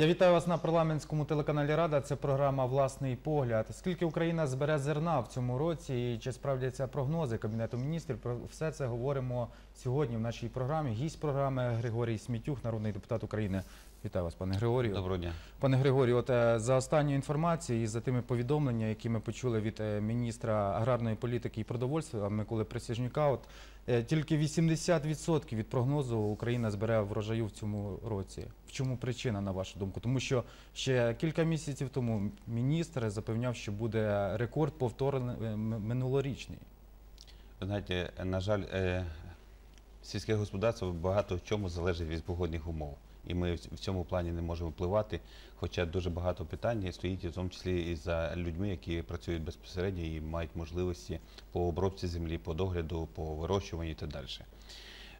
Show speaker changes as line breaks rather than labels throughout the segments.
Я вітаю вас на парламентському телеканалі Рада. Це програма Власний погляд. Скільки Україна збере зерна в цьому році і чи справдяться прогнози Кабінету міністрів? Про все це говоримо сьогодні в нашій програмі. Гість програми Григорій Смітюх, народний депутат України. Вітаю вас, пане Григорію.
Доброго дня.
Пане Григорію, от е, за останню інформацію і за тими повідомленнями, які ми почули від е, міністра аграрної політики і продовольства Миколи Присяжнюка, от е, тільки 80% від прогнозу Україна збере врожаю в цьому році. В чому причина, на вашу думку? Тому що ще кілька місяців тому міністр запевняв, що буде рекорд повторений минулорічний.
Ви знаєте, на жаль, сільське господарство багато в чому залежить від погодних умов. І ми в цьому плані не можемо впливати, хоча дуже багато питань стоїть, в тому числі і за людьми, які працюють безпосередньо і мають можливості по обробці землі, по догляду, по вирощуванню і так далі.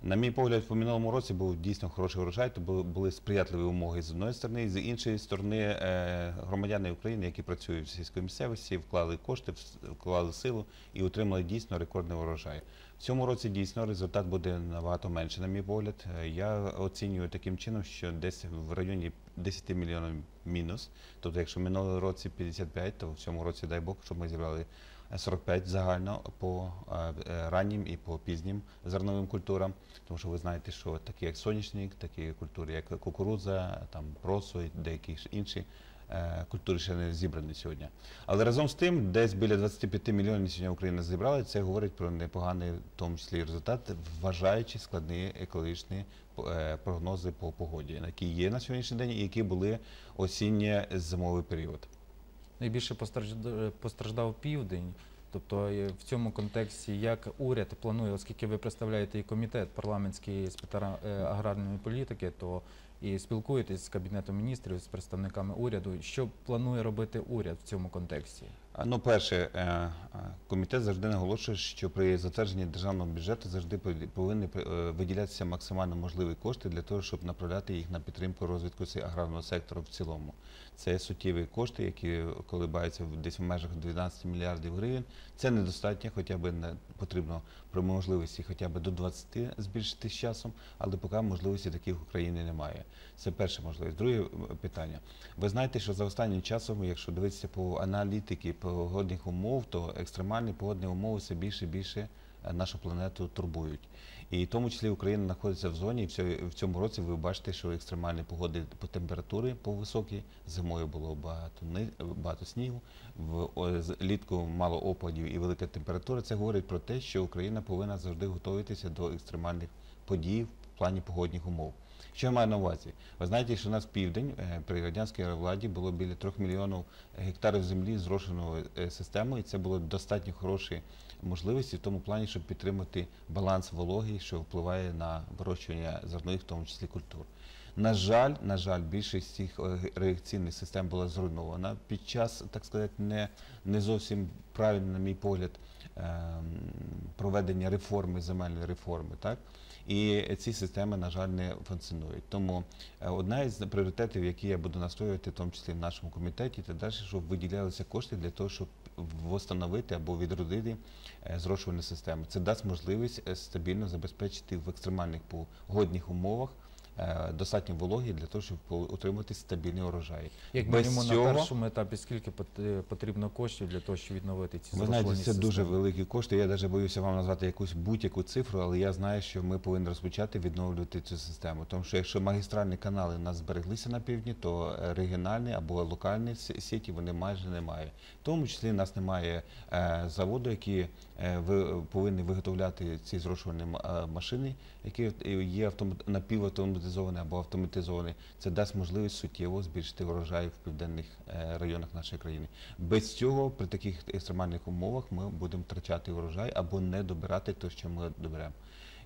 На мій погляд, по минулому році був дійсно хороший урожай, то були- сприятливі умови з одної сторони, з іншої сторони е, громадяни України, які працюють в сільській місцевості, вклали кошти, вклали силу і отримали дійсно рекордний урожай. В цьому році дійсно результат буде набагато менше, на мій погляд. Е, Я оцінюю таким чином, що десь в районі 10 мільйонів мінус. Тобто, якщо в минулому році 55, то в цьому році, дай Бог, щоб ми зібрали 45 загально по е, е, раннім і по пізнім зерновим культурам, тому що ви знаєте, що такі як соняшник, такі культури, як кукурудза, там просо і деякі інші е, культури ще не зібрані сьогодні. Але разом з тим, десь біля 25 мільйонів сьогодні Україна зібрала. Це говорить про непоганий, в тому числі результат, вважаючи складні екологічні прогнози по погоді, які є на сьогоднішній день, і які були осінньо-зимовий період.
Найбільше постраждав, південь. Тобто е, в цьому контексті як уряд планує, оскільки ви представляєте і комітет парламентський з е, аграрної політики, то і спілкуєтесь з кабінетом міністрів, з представниками уряду. Що планує робити уряд в цьому контексті?
Ну, перше, е, е, комітет завжди наголошує, що при затвердженні державного бюджету завжди повинні е, виділятися максимально можливі кошти для того, щоб направляти їх на підтримку розвитку аграрного сектору в цілому. Це суттєві кошти, які колибаються в- десь в межах 12 мільярдів гривень. Це недостатньо, хоча б потрібно при можливості хоча б до 20 збільшити з часом, але поки можливості таких в Україні немає. Це перша можливість. Друге е, питання. Ви знаєте, що за останнім часом, якщо дивитися по аналітики погодних умов, то екстремальні погодні умови все більше і більше нашу планету турбують. І в тому числі Україна знаходиться в зоні. І в цьому році ви бачите, що екстремальні погоди по температури по високій. Зимою було багато багато снігу, в о, з- літку мало опадів і велика температура. Це говорить про те, що Україна повинна завжди готуватися до екстремальних подій в плані погодних умов. Що маю на увазі? Ви знаєте, що у нас південь е, при радянській владі було біля 3 мільйонів гектарів землі зрошеної е, системою, і це було достатньо хороші можливості в тому плані, щоб підтримати баланс вологи, що впливає на вирощування зернових, в тому числі культур. На жаль, на жаль, більшість цих е, реакційних систем була зруйнована під час, так сказати, не, не зовсім правильно, на мій погляд, ем, проведення реформи, земельної реформи. Так? І ці системи, на жаль, не функціонують. Тому е, одна із пріоритетів, які я буду настоювати, в тому числі в нашому комітеті, та далі, щоб виділялися кошти для того, щоб встановити або відродити е, зрошувальну систему. Це дасть можливість е, стабільно забезпечити в екстремальних погодних умовах достатньо вологі для того, щоб отримати стабільний урожай.
Як мінімум на першому етапі, скільки пот- потрібно коштів для того, щоб відновити ці
Ви знаєте, це дуже великі кошти. Я навіть боюся вам назвати якусь будь-яку цифру, але я знаю, що ми повинні розпочати відновлювати цю систему. Тому що якщо магістральні канали у нас збереглися на півдні, то е, регіональні або локальні сіті вони майже немає. В тому числі у нас немає е, заводу, які е, ви, повинні виготовляти ці зрошувальні е, машини, які є автомат, напівавтоматизовані або автоматизовані. Це дасть можливість суттєво збільшити врожай в південних е, районах нашої країни. Без цього при таких екстремальних умовах ми будемо втрачати урожай або не добирати те, що ми доберемо.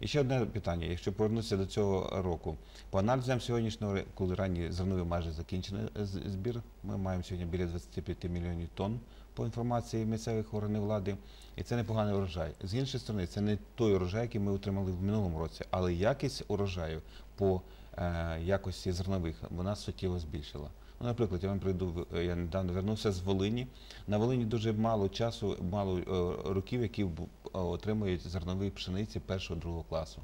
І ще одне питання. Якщо повернутися до цього року, по аналізам сьогоднішнього, коли ранні зернові майже закінчений збір, ми маємо сьогодні біля 25 мільйонів тонн по інформації місцевих органів влади, і це непоганий урожай. З іншої сторони, це не той урожай, який ми отримали в минулому році, але якість урожаю по е, якості зернових вона суттєво збільшила. Ну, наприклад, я вам прийду, в- я недавно вернувся з Волині. На Волині дуже мало часу, мало е, років, які е, отримують зернові пшениці першого другого класу.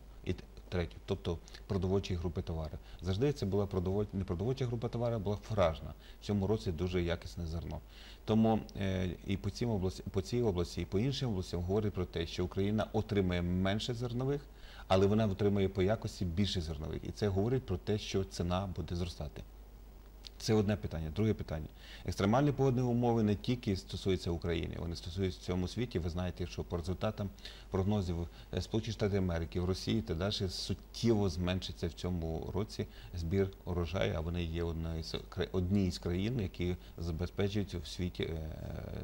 Третю, тобто продовольчі групи товарів. Завжди це була продоволь... не продовольча група товарів, а була фуражна. В цьому році дуже якісне зерно. Тому е, і по цій області, по цій області, і по іншим областям говорить про те, що Україна отримає менше зернових, але вона отримує по якості більше зернових. І це говорить про те, що ціна буде зростати. Це одне питання. Друге питання. Екстремальні погодні умови не тільки стосуються України, вони стосуються в цьому світі. Ви знаєте, що по результатам прогнозів е, Сполучених Штатів Америки, в Росії та далі суттєво зменшиться в цьому році збір урожаю, а вони є однією з країн, які забезпечують в світі е,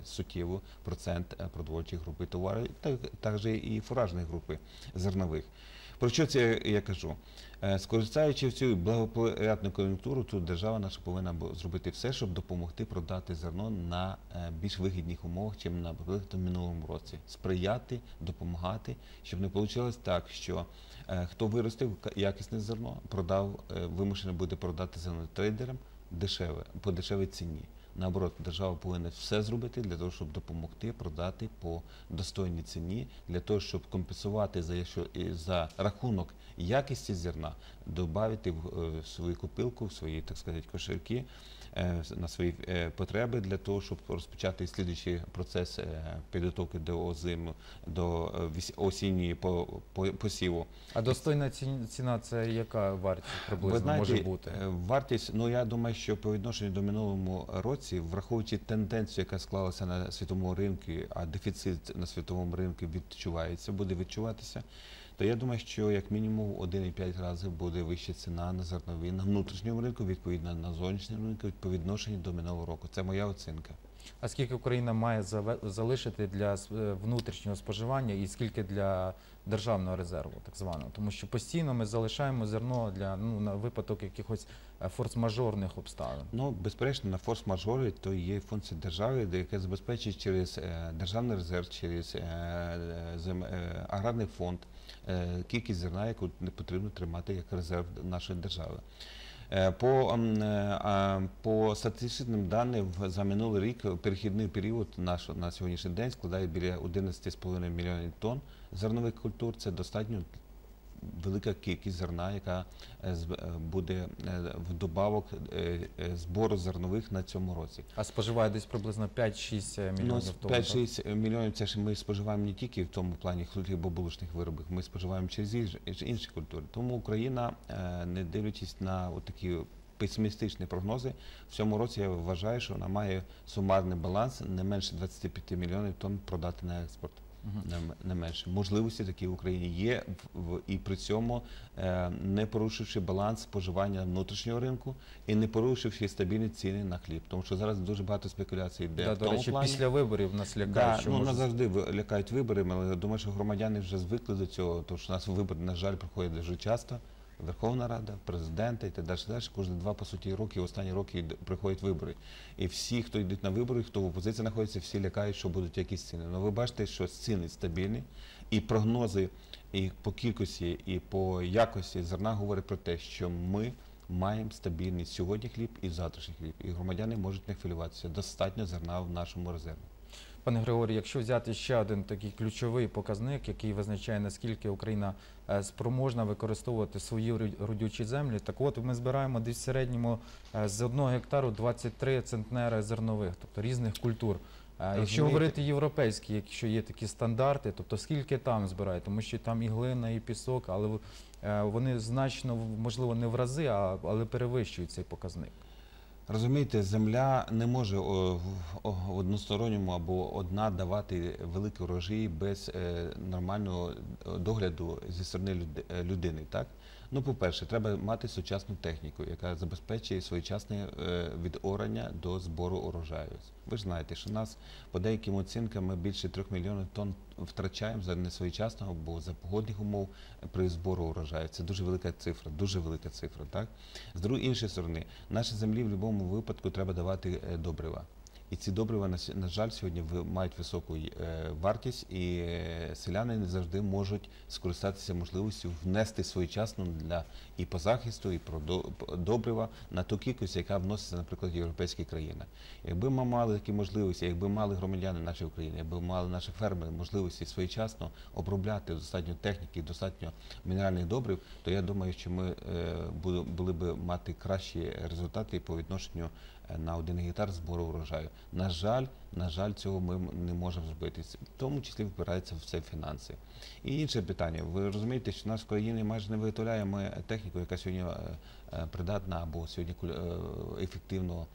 суттєво процент е, продовольчих групи товарів, так також і фуражної групи зернових. Про що це я кажу? Е, Скористаючи цю благоприятну кон'юнктуру, тут держава наша повинна зробити все, щоб допомогти продати зерно на е, більш вигідних умовах, чим в минулому році. Сприяти, допомагати, щоб не вийшло так, що е, хто виростив якісне зерно, продав, вимушений буде продати зерно трейдерам дешеве, по дешевій ціні. Наоборот, держава повинна все зробити для того, щоб допомогти продати по достойній ціні, для того, щоб компенсувати за якщо за рахунок якісті зерна, додати в е, свою копилку, в свої так сказати, кошельки е, на свої е, потреби для того, щоб розпочати слідуючий процес підготовки до озиму, до осінньої по- по- посіву.
А достойна ці- ціна це яка вартість приблизно може бути?
Вартість, ну я думаю, що по відношенню до минулому році, враховуючи тенденцію, яка склалася на світовому ринку, а дефіцит на світовому ринку відчувається, буде відчуватися. То я думаю, що як мінімум 1,5 разів буде вища ціна на зернові на внутрішньому ринку, відповідно на зовнішньому ринку, по відношенню до минулого року. Це моя оцінка.
А скільки Україна має залишити для е, внутрішнього споживання і скільки для державного резерву, так званого? Тому що постійно ми залишаємо зерно для ну на випадок якихось е, форс-мажорних обставин.
Ну, безперечно, на форс-мажори то є функція держави, де яка забезпечує через е, державний резерв, через аграрний фонд кількість зерна, яку не потрібно тримати як резерв нашої держави. Е, По, е, по статистичним даним за минулий рік перехідний період наш на сьогоднішній день складає біля 11,5 мільйонів тонн зернових культур. Це достатньо велика кількість зерна, яка е, е, буде е, в добавок збору зернових на цьому році.
А споживає десь приблизно 5-6
Ну,
мільйонів тонн. так?
5-6 мільйонів це ж ми споживаємо не тільки в тому плані хлібобулочних виробів, ми споживаємо через інші культури. Тому Україна, не дивлячись на такі песимістичні прогнози, в цьому році я вважаю, що вона має сумарний баланс не менше 25 мільйонів тонн продати на експорт. Не, менше можливості такі в Україні є і при цьому е, не порушивши баланс споживання внутрішнього ринку і не порушивши стабільні ціни на хліб, тому що зараз дуже багато спекуляцій йде
Да,
в
до речі,
плані.
після виборів нас лякають,
Да,
що
ну,
може...
нас завжди лякають виборами, але я думаю, що громадяни вже звикли до цього, тому що у нас вибори, на жаль, проходять дуже часто. Верховна Рада, президента і так далі. далі. Кожні два, по суті, роки, останні роки приходять вибори. І всі, хто йдуть на вибори, хто в опозиції знаходиться, всі лякають, що будуть якісь ціни. Ну ви бачите, що ціни стабільні, і прогнози і по кількості, і по якості зерна говорять про те, що ми маємо стабільний сьогодні хліб і завтрашній хліб. І громадяни можуть не хвилюватися. Достатньо зерна в нашому резерві.
Пане Григорій, якщо взяти ще один такий ключовий показник, який визначає наскільки Україна е, спроможна використовувати свої родючі землі, так от ми збираємо десь в середньому е, з одного гектару 23 центнери зернових, тобто різних культур. Е, Якщо говорити європейські, якщо є такі стандарти, тобто скільки там збирають, тому що там і глина, і пісок, але вони значно можливо не в рази, а але перевищують цей показник.
Розумієте, земля не може в односторонньому або одна давати великі урожаї без е, нормального догляду зі сторони е, людини. Так? Ну, по-перше, треба мати сучасну техніку, яка забезпечує своєчасне е, від орання до збору урожаю. Ви ж знаєте, що нас по деяким оцінкам ми більше трьох мільйонів тонн втрачаємо за несвоєчасного або за погодних умов при збору урожаю. Це дуже велика цифра, дуже велика цифра. Так? З другої іншої сторони, нашій землі в будь-якому випадку треба давати е, добрива. І ці добрива, на, жаль, сьогодні мають високу е, вартість, і е, селяни не завжди можуть скористатися можливістю внести своєчасно для і по захисту, і про до- добрива на ту кількість, яка вноситься, наприклад, в європейські країни. Якби ми мали такі можливості, якби мали громадяни нашої України, якби мали наші фермери можливості своєчасно обробляти достатньо техніки, достатньо мінеральних добрив, то я думаю, що ми е, були, би мати кращі результати по відношенню на один гектар збору врожаю. На жаль, на жаль, цього ми не можемо зробити. В тому числі впирається в це фінанси. І інше питання. Ви розумієте, що в країні майже не виготовляємо техніку, яка сьогодні е, е, придатна або сьогодні е, ефективно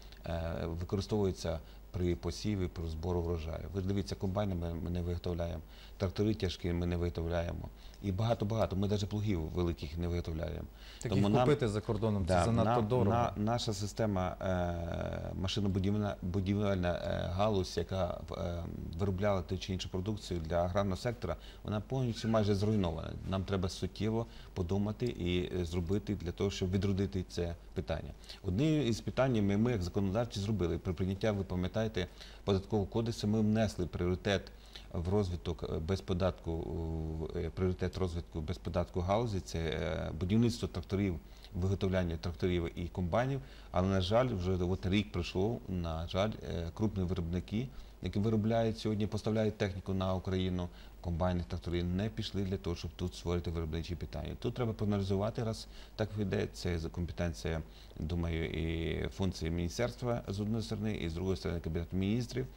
використовується при посіві, при збору врожаю. Ви ж дивіться, комбайни ми, ми не виготовляємо, трактори тяжкі ми не виготовляємо. І багато-багато. Ми навіть плугів великих не виготовляємо.
Так
Тому
їх
нам-
купити за кордоном це занадто
на-
дорого.
на- наша система е, машинобудівна будівельна е, галузь, яка е, виробляла ту чи іншу продукцію для аграрного сектора, вона повністю майже зруйнована. Нам треба суттєво подумати і е, зробити для того, щоб відродити це питання. Одне із питань ми, ми як законодавці зробили при прийняття, ви пам'ятаєте, податкового кодексу. Ми внесли пріоритет в розвиток е, без податку, е, пріоритет розвитку без податку галузі це е, будівництво тракторів, виготовляння тракторів і комбайнів. Але на жаль, вже от рік пройшло. На жаль, крупні виробники, які виробляють сьогодні, поставляють техніку на Україну. Комбайни, трактори не пішли для того, щоб тут створити виробничі питання. Тут треба проаналізувати, раз так йде. Це компетенція, думаю, і функції міністерства з однієї сторони, і з другої сторони Кабінету міністрів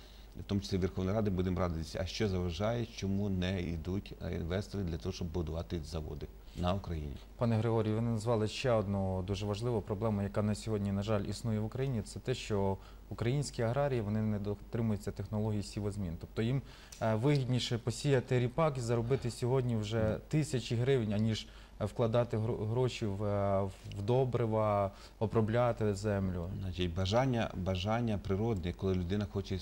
в тому числі Верховної Ради, будемо радитися, а що заважає, чому не йдуть е, інвестори для того, щоб будувати заводи на Україні.
Пане Григорію, ви назвали ще одну дуже важливу проблему, яка на сьогодні, на жаль, існує в Україні. Це те, що українські аграрії вони не дотримуються технології сівозмін. Тобто їм е, вигідніше посіяти ріпак і заробити сьогодні вже тисячі гривень, аніж вкладати гро- гроші в, добрива, обробляти землю.
Значить, бажання, бажання природне, коли людина хоче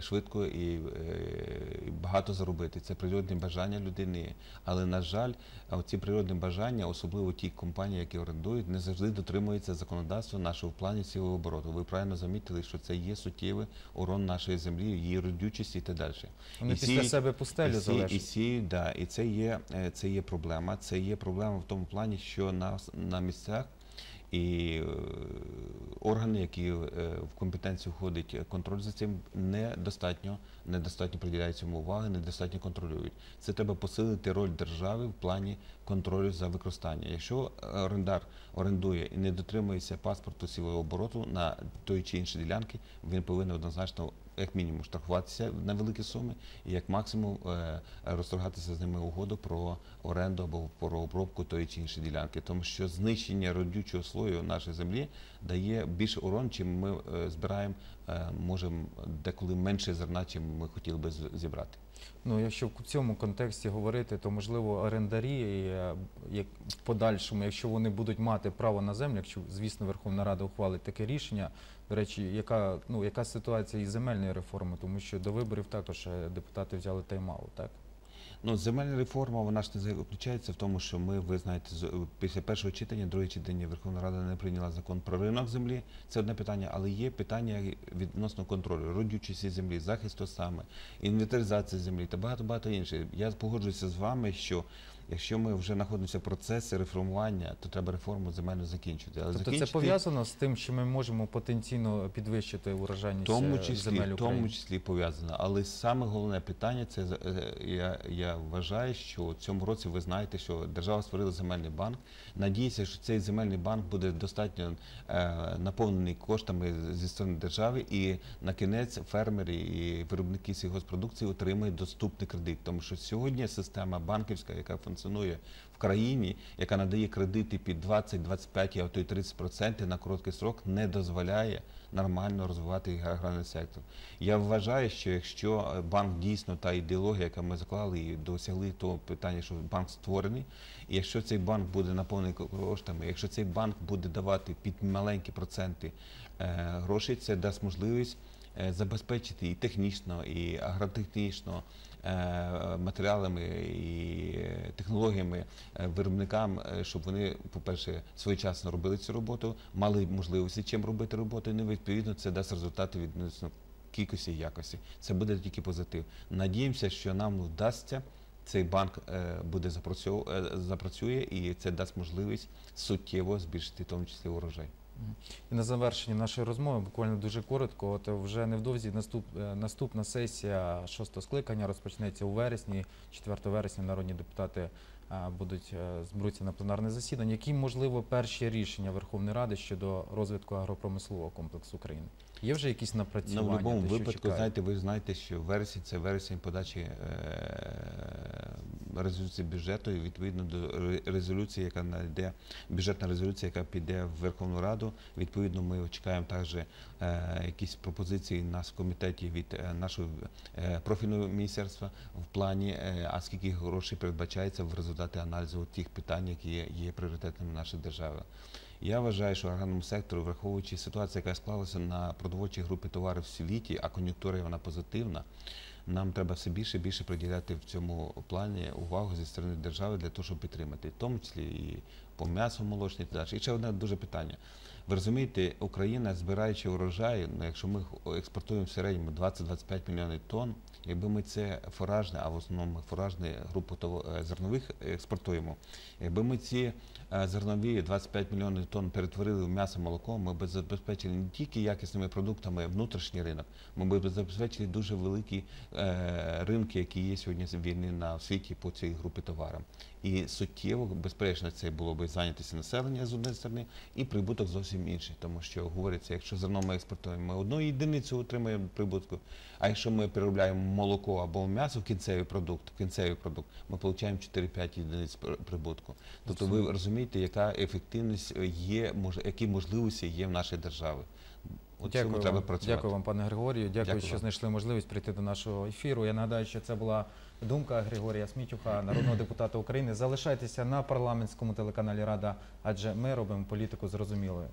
швидко і, е, і багато заробити. Це природне бажання людини. Але на жаль, ці природні бажання, особливо ті компанії, які орендують, не завжди дотримуються законодавства нашого в плані цього обороту. Ви правильно замітили, що це є суттєвий урон нашої землі, її родючості і так далі.
Вони
І
після
ці-
себе пустелі
і ці, і ці, да, і це є, е, це є проблема. Це є проблема в тому плані, що на, на місцях і е, органи, які е, в компетенцію входить контроль за цим, недостатньо, недостатньо приділяють цьому уваги, недостатньо контролюють. Це треба посилити роль держави в плані контролю за використання. Якщо орендар орендує і не дотримується паспорту сілового обороту на той чи інші ділянки, він повинен однозначно. Як мінімум штрафуватися на великі суми, і як максимум е, розторгатися з ними угоду про оренду або про обробку тої чи іншої ділянки, тому що знищення родючого слою нашої землі дає більше урон, чим ми е, збираємо, е, можемо деколи менше зерна, чим ми хотіли би зібрати.
Ну, якщо в цьому контексті говорити, то можливо орендарі е, як в подальшому, якщо вони будуть мати право на землю, якщо звісно Верховна Рада ухвалить таке рішення. До речі, яка ну яка ситуація із земельною реформою, тому що до виборів також е, депутати взяли тайм-аут, так?
Ну, земельна реформа вона ж не заключається в тому, що ми, ви знаєте, після першого читання, друге читання Верховна Рада не прийняла закон про ринок землі. Це одне питання, але є питання відносно контролю, родючості землі, захисту саме, інвентаризації землі та багато багато інших. Я погоджуюся з вами, що якщо ми вже знаходимося в процесі реформування, то треба реформу земельну закінчити. Але
Тобто це пов'язано з тим, що ми можемо потенційно підвищити урожайність
В тому
е,
числі,
земель
в тому числі пов'язано. Але саме головне питання це е, я, я вважаю, що в цьому році ви знаєте, що держава створила земельний банк. Надіюся, що цей земельний банк буде достатньо е, наповнений коштами зі сторони держави, і на кінець фермери і виробники сільгоспродукції отримають доступний кредит. Тому що сьогодні система банківська, яка функціонує в країні, яка надає кредити під 20, 25, а то й 30% на короткий срок, не дозволяє нормально розвивати аграрний сектор. Я вважаю, що якщо е, банк дійсно та ідеологія, яка ми заклали і досягли того питання, що банк створений, і якщо цей банк буде наповнений коштами, якщо цей банк буде давати під маленькі проценти е, грошей, це дасть можливість забезпечити і технічно, і агротехнічно е, матеріалами і е, технологіями е, виробникам, е, щоб вони, по-перше, своєчасно робили цю роботу, мали можливості чим робити роботу, і ну, відповідно це дасть результати відносно кількості і якості. Це буде тільки позитив. Надіємося, що нам вдасться. Цей банк е, буде е, запрацює і це дасть можливість суттєво збільшити в тому числі урожай.
І на завершення нашої розмови, буквально дуже коротко, от вже невдовзі наступ, е, наступна сесія шостого скликання розпочнеться у вересні. 4 вересня народні депутати е, будуть е, зберуться на пленарне засідання. Які можливо перші рішення Верховної Ради щодо розвитку агропромислового комплексу України? Є вже якісь напрацювання?
Ну, в будь-якому випадку,
чекають?
знаєте, ви знаєте, що вересень це вересень подачі е, резолюції бюджету і відповідно до резолюції, яка найде бюджетна резолюція, яка піде в Верховну Раду. Відповідно, ми чекаємо також е, якісь пропозиції нас в комітеті від е, нашого профільного міністерства в плані, е, а скільки грошей передбачається в результаті аналізу тих питань, які є, є пріоритетними нашої держави. Я вважаю, що аграрному сектору, враховуючи ситуацію, яка склалася на продовольчій групі товарів в світі, а кон'юнктура вона позитивна. Нам треба все більше і більше приділяти в цьому плані увагу зі сторони держави для того, щоб підтримати, в тому числі і по м'ясу молочні та далі. І ще одне дуже питання. Ви розумієте, Україна, збираючи урожай, ну, якщо ми експортуємо в середньому 20-25 мільйонів тонн, якби ми це фуражне, а в основному фуражне групу е, зернових експортуємо, якби ми ці е, зернові 25 мільйонів тонн перетворили в м'ясо молоко, ми б забезпечили не тільки якісними продуктами внутрішній ринок, ми б забезпечили дуже великі е, ринки, які є сьогодні війни на світі по цій групі товарів. І суттєво, безперечно, це було б зайнятися населення з однієї сторони, і прибуток зовсім інший, тому що говориться, якщо зерно ми експортуємо, ми одну єдиницю отримуємо прибутку. А якщо ми переробляємо молоко або м'ясо в кінцевий продукт, в кінцевий продукт, ми отримуємо 4-5 єдиниць прибутку. Тобто ви розумієте, яка ефективність є, мож- які можливості є в нашій державі. От
Дякую
треба
вам.
працювати.
Дякую вам, пане Григорію. Дякую,
Дякую
що
вам.
знайшли можливість прийти до нашого ефіру. Я нагадаю, що це була думка Григорія Смітюха, народного депутата України. Залишайтеся на парламентському телеканалі Рада, адже ми робимо політику зрозумілою.